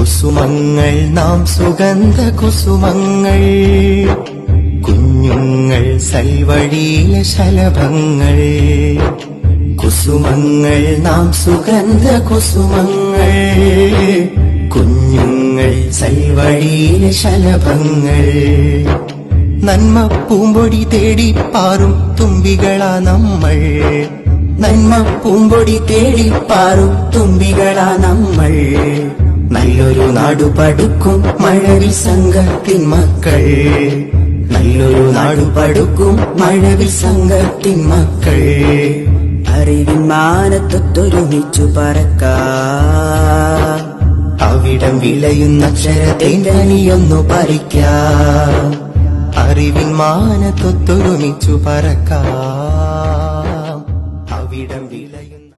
കുസുമങ്ങൾ നാം സുഗന്ധ കുസുമങ്ങൾ. കുഞ്ഞുങ്ങൾ സൽവഴിയിലെ ശലഭങ്ങൾ. കുസുമങ്ങൾ നാം സുഗന്ധ കുസുമങ്ങൾ. കുഞ്ഞുങ്ങൾ സൽവഴിയിലെ ശലഭങ്ങൾ. നന്മ പൂമ്പൊടി തേടി പാറും തുമ്പികളാ നമ്മൾ. നന്മ പൂമ്പൊടി തേടി പാറും തുമ്പികളാ നമ്മൾ. നല്ലൊരു നാടു പടുക്കും മഴവിൽ സംഘത്തിൻ മക്കൾ. നല്ലൊരു നാടു പടുക്കും മഴവിൽ സംഘത്തിൻ മക്കൾ. അറിവിൻ മാനത്തൊത്തൊരുമിച്ചു പറക്കാം. അവിടം വിളയുന്ന അക്ഷരത്തിന്റെ പറിക്ക. അറിവിൻ മാനത്തൊത്തൊരുമിച്ചു പറക്കാം.